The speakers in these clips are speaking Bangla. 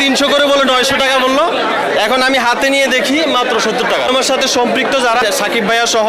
তিনশো করে বলে নয়শো টাকা বলল। এখন আমি হাতে নিয়ে দেখি মাত্র সত্তর টাকা। আমার সাথে সম্পৃক্ত যারা, সাকিব ভাইয়া সহ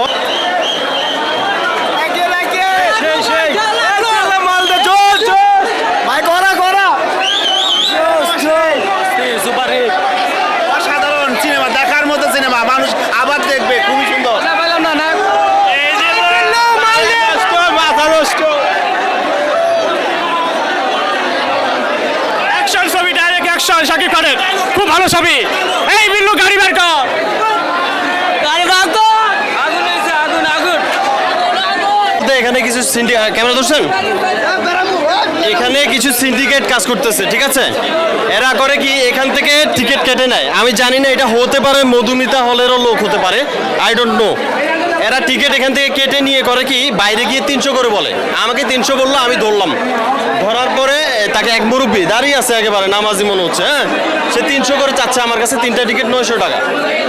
অ্যাকশন শাকিব খানের। খুব ভালো ছবি। এই বিল্লু গাড়ি বের কর। এখানে কিছু সিন্ডিকেট ক্যামেরা ধরছেন? এখানে কিছু সিন্ডিকেট কাজ করতেছে ঠিক আছে? এরা করে কি এখান থেকে টিকিট কেটে নেয়। আমি জানি না এটা হতে পারে মধুমিতা হলেরও লোক হতে পারে। আই ডোন্ট নো এরা টিকিট এখান থেকে কেটে নিয়ে করে কি বাইরে গিয়ে তিনশো করে বলে। আমাকে তিনশো বলল আমি ধরলাম। ধরার পরে তাকে এক মুরব্বী দাঁড়িয়ে আছে একেবারে নামাজি মনে হচ্ছে হ্যাঁ? সে তিনশো করে চাচ্ছে আমার কাছে তিনটা টিকিট নয়শো টাকা।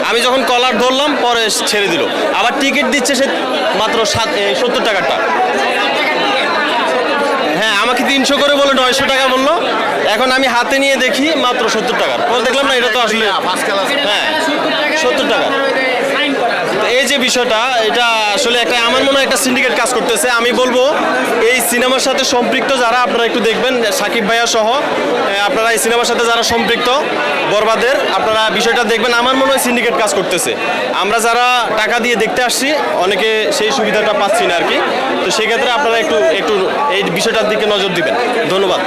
আমি যখন কলার ধরলাম পরে ছেড়ে দিল। আবার টিকিট দিচ্ছে সে মাত্র সাত সত্তর টাকারটা। হ্যাঁ আমাকে তিনশো করে বলে নয়শো টাকা বলল। এখন আমি হাতে নিয়ে দেখি মাত্র সত্তর টাকার। পরে দেখলাম না এটা তো আসলে হ্যাঁ সত্তর টাকা। এই যে বিষয়টা এটা আসলে একটা আমার মনে হয় একটা সিন্ডিকেট কাজ করতেছে। আমি বলব এই সিনেমার সাথে সম্পৃক্ত যারা, আপনারা একটু দেখবেন, সাকিব ভাইয়া সহ আপনারা এই সিনেমার সাথে যারা সম্পৃক্ত, বরবাদের, আপনারা বিষয়টা দেখবেন। আমার মনে হয় সিন্ডিকেট কাজ করতেছে। আমরা যারা টাকা দিয়ে দেখতে আসছি, অনেকে সেই সুবিধাটা পাচ্ছি না আর কি। তো সেক্ষেত্রে আপনারা একটু একটু এই বিষয়টার দিকে নজর দিবেন। ধন্যবাদ।